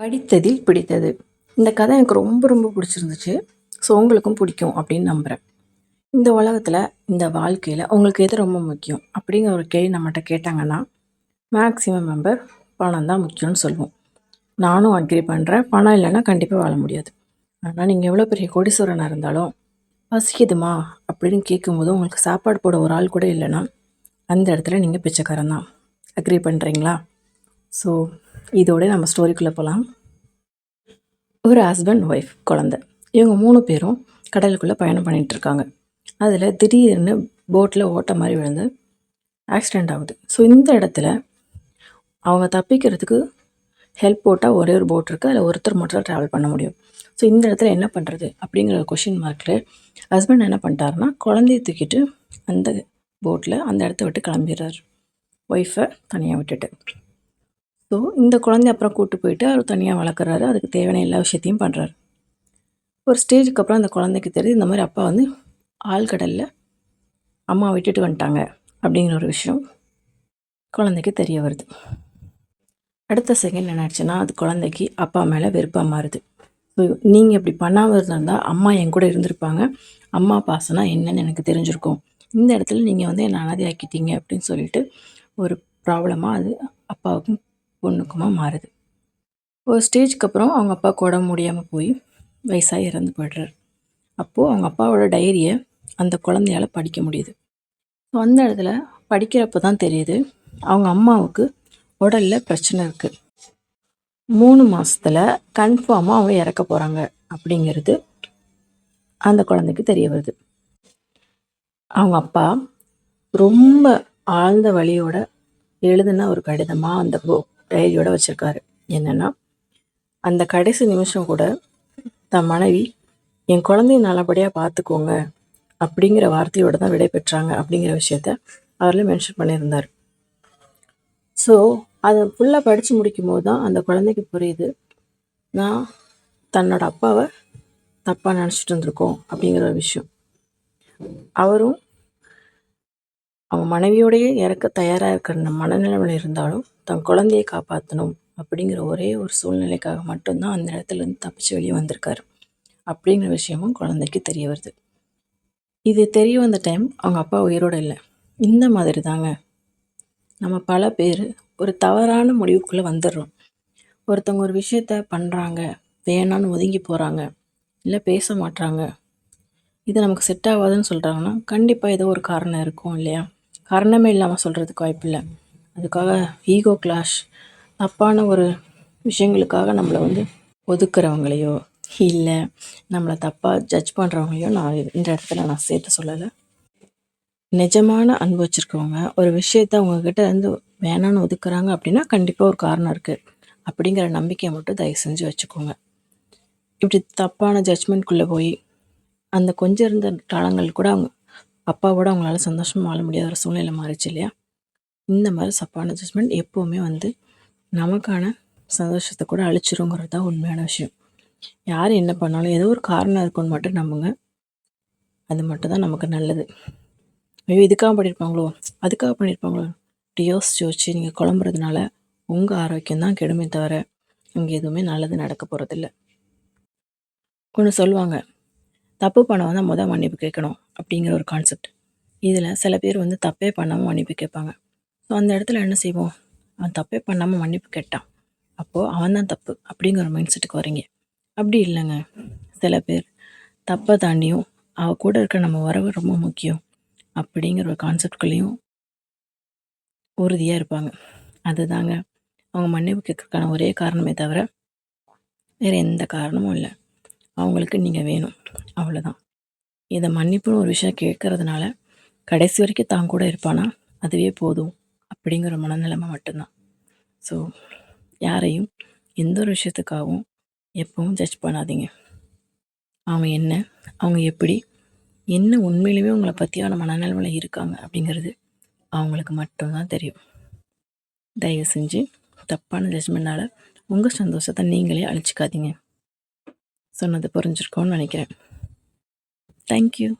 படித்ததில் பிடித்தது. இந்த கதை எனக்கு ரொம்ப ரொம்ப பிடிச்சிருந்துச்சு. ஸோ உங்களுக்கும் பிடிக்கும் அப்படின்னு நம்புகிறேன் இந்த உலகத்தில் இந்த வாழ்க்கையில் உங்களுக்கு எது ரொம்ப முக்கியம்? அப்படிங்கிற ஒரு கேள்வி நம்மகிட்ட கேட்டாங்கன்னா மேக்ஸிமம் மெம்பர் பணம் தான் முக்கியம்னு சொல்லுவோம். நானும் அக்ரி பண்ணுறேன் பணம் இல்லைன்னா கண்டிப்பாக வாழ முடியாது. ஆனால் நீங்கள் எவ்வளோ பெரிய கோடீஸ்வரனாக இருந்தாலும் பசிக்குதுமா? அப்படின்னு கேட்கும்போது உங்களுக்கு சாப்பாடு போட ஒரு ஆள் கூட இல்லைன்னா அந்த இடத்துல நீங்கள் பிச்சைக்காரன் தான். அக்ரி பண்ணுறீங்களா ஸோ இதோட நம்ம ஸ்டோரிக்குள்ளே போகலாம் ஒரு ஹஸ்பண்ட் ஒய்ஃப் குழந்த. இவங்க மூணு பேரும் கடலுக்குள்ளே பயணம் பண்ணிகிட்ருக்காங்க அதில் திடீர்னு போட்டில் ஓட்ட மாதிரி விழுந்து ஆக்சிடெண்ட் ஆகுது. ஸோ இந்த இடத்துல அவங்க தப்பிக்கிறதுக்கு ஹெல்ப் போட்டால் ஒரே ஒரு போட் இருக்குது அதில் ஒருத்தர் மட்டும் தான் ட்ராவல் பண்ண முடியும். ஸோ இந்த இடத்துல என்ன பண்ணுறது அப்படிங்கிற கொஷின் மார்க்கில் ஹஸ்பண்ட் என்ன பண்ணிட்டாருன்னா குழந்தைய தூக்கிட்டு அந்த போட்டில் அந்த இடத்த விட்டு கிளம்பிடுறாரு. ஒய்ஃபை தனியாக விட்டுட்டு. ஸோ இந்த குழந்தைய அப்புறம் கூட்டு போயிட்டு அவர் தனியாக வளர்க்குறாரு. அதுக்கு தேவையான எல்லா விஷயத்தையும் பண்ணுறாரு ஒரு ஸ்டேஜுக்கு அப்புறம் அந்த குழந்தைக்கு தெரியுது இந்த மாதிரி அப்பா வந்து ஆழ்கடலில் அம்மா விட்டுட்டு வந்துட்டாங்க அப்படிங்கிற ஒரு விஷயம் குழந்தைக்கு தெரிய வருது. அடுத்த செகண்ட் என்ன ஆச்சுன்னா அது குழந்தைக்கு அப்பா மேலே வெறுப்பாக மாறுது. ஸோ நீங்கள் இப்படி பண்ணாமல் இருந்தால் அம்மா என் கூட இருந்திருப்பாங்க. அம்மா பாசனா என்னன்னு எனக்கு தெரிஞ்சிருக்கும். இந்த இடத்துல நீங்கள் வந்து என்னை அனாதையாக்கிட்டீங்க அப்படின்னு சொல்லிட்டு ஒரு ப்ராப்ளமாக அது அப்பாவுக்கும் பொண்ணுக்குமா மாறுது. ஒரு ஸ்டேஜ்க்கு அப்புறம் அவங்க அப்பா கூட முடியாமல் போய் வயசாக இறந்து போய்டுறாரு. அப்போது அவங்க அப்பாவோட டைரியை அந்த குழந்தையால் படிக்க முடியுது. ஸோ அந்த இடத்துல படிக்கிறப்ப தான் தெரியுது அவங்க அம்மாவுக்கு உடலில் பிரச்சனை இருக்குது மூணு மாதத்தில் கன்ஃபார்மாக அவங்க இறக்க போகிறாங்க அப்படிங்கிறது அந்த குழந்தைக்கு தெரிய வருது. அவங்க அப்பா ரொம்ப ஆழ்ந்த வழியோட எழுதுன ஒரு கடிதமாக அந்த டைரியோட வச்சுருக்காரு. என்னென்னா அந்த கடைசி நிமிஷம் கூட தன் மனைவி என் குழந்தைய நல்லபடியாக பார்த்துக்கோங்க அப்படிங்கிற வார்த்தையோடு தான் விடை பெற்றாங்க. அப்படிங்கிற விஷயத்த அவரில் மென்ஷன் பண்ணியிருந்தார். ஸோ அதை ஃபுல்லாக படித்து முடிக்கும் போது தான் அந்த குழந்தைக்கு புரியுது நான் தன்னோட அப்பாவை தப்பாக நினச்சிட்டு இருந்திருக்கோம். அப்படிங்கிற ஒரு விஷயம். அவரும் அவங்க மனைவியோடையே இறக்க தயாராக இருக்கிற மனநிலைமையில் இருந்தாலும் தன் குழந்தையை காப்பாற்றணும் அப்படிங்கிற ஒரே ஒரு சூழ்நிலைக்காக மட்டும்தான் அந்த இடத்துலேருந்து தப்பிச்சு வெளியே வந்திருக்காரு. அப்படிங்கிற விஷயமும் குழந்தைக்கு தெரிய வருது. இது தெரிய வந்த டைம் அவங்க அப்பா உயிரோடு இல்லை. இந்த மாதிரி தாங்க. நம்ம பல பேர் ஒரு தவறான முடிவுக்குள்ளே வந்துடுறோம். ஒருத்தவங்க ஒரு விஷயத்த பண்ணுறாங்க வேணான்னு ஒதுங்கி போகிறாங்க இல்லை பேச மாட்டாங்க இது நமக்கு செட் ஆகாதுன்னு சொல்கிறாங்கன்னா கண்டிப்பாக ஏதோ ஒரு காரணம் இருக்கும் இல்லையா? காரணமே இல்லாமல் சொல்கிறதுக்கு வாய்ப்பில்லை. அதுக்காக ஈகோ கிளாஷ் தப்பான ஒரு விஷயங்களுக்காக நம்மளை வந்து ஒதுக்குறவங்களையோ இல்லை நம்மளை தப்பாக ஜட்ஜ் பண்ணுறவங்களையோ நான் இந்த இடத்துல நான் சேர்த்து சொல்லலை. நிஜமான அன்பு வச்சுருக்கவங்க ஒரு விஷயத்த அவங்கக்கிட்ட வந்து வேணான்னு ஒதுக்குறாங்க அப்படின்னா கண்டிப்பாக ஒரு காரணம் இருக்குது அப்படிங்கிற நம்பிக்கையை மட்டும் தயவு செஞ்சு வச்சுக்கோங்க. இப்படி தப்பான ஜட்ஜ்மெண்ட்குள்ளே போய் அந்த கொஞ்சம் இருந்த காலங்கள் கூட அவங்க அப்பாவோட அவங்களால சந்தோஷமாக வாழ முடியாத ஒரு சூழ்நிலை மாறிச்சு இல்லையா? இந்த மாதிரி சப்பான அட்ஜஸ்ட்மெண்ட் எப்போவுமே வந்து நமக்கான சந்தோஷத்தை கூட அழிச்சிருங்கிறது தான் உண்மையான விஷயம். யார் என்ன பண்ணாலும் ஏதோ ஒரு காரணம் இருக்குன்னு மட்டும் நம்புங்க. அது மட்டும் தான் நமக்கு நல்லது. ஐயோ இதுக்காக பண்ணியிருப்பாங்களோ? அதுக்காக பண்ணியிருப்பாங்களோ? இப்படி யோசிச்சு நீங்கள் குழம்புறதுனால உங்கள் ஆரோக்கியம் தான் கெடுமே தவிர இங்கே எதுவுமே நல்லது நடக்க போகிறதில்ல ஒன்று சொல்லுவாங்க தப்பு பண்ணவன் தான் முதல் மன்னிப்பு கேட்கணும் அப்படிங்கிற ஒரு கான்செப்ட் இதில் சில பேர் வந்து தப்பே பண்ணாமல் மன்னிப்பு கேட்பாங்க. ஸோ அந்த இடத்துல என்ன செய்வோம்? அவன் தப்பே பண்ணாமல் மன்னிப்பு கேட்டான். அப்போது அவன் தான் தப்பு அப்படிங்கிற மைண்ட் செட்டுக்கு வரீங்க அப்படி இல்லைங்க. சில பேர் தப்பை தாண்டியும் அவ கூட இருக்க நம்ம உறவு ரொம்ப முக்கியம் அப்படிங்கிற ஒரு கான்செப்ட்குள்ளேயும் உறுதியாக இருப்பாங்க. அதுதாங்க. அவங்க மன்னிப்பு கேட்கறதுக்கான ஒரே காரணமே தவிர வேறு எந்த காரணமும் இல்லை. அவங்களுக்கு நீங்கள் வேணும். அவ்வளோதான் இதை மன்னிப்புன்னு ஒரு விஷயம் கேட்கறதுனால கடைசி வரைக்கும் தான் கூட இருப்பானா? அதுவே போதும். அப்படிங்கிற மனநிலைமை மட்டும்தான். ஸோ யாரையும் எந்த ஒரு விஷயத்துக்காகவும் எப்பவும் ஜட்ஜ் பண்ணாதீங்க. அவங்க என்ன அவங்க எப்படி என்ன உண்மையிலுமே உங்களை பற்றியான மனநிலைமையில் இருக்காங்க அப்படிங்கிறது அவங்களுக்கு மட்டும்தான் தெரியும். தயவு செஞ்சு தப்பான ஜட்ஜ்மெண்ட்டால் உங்கள் சந்தோஷத்தை நீங்களே அழிச்சிக்காதீங்க. சொன்னது புரிஞ்சிருக்கோன்னு நினைக்கிறேன். Thank you.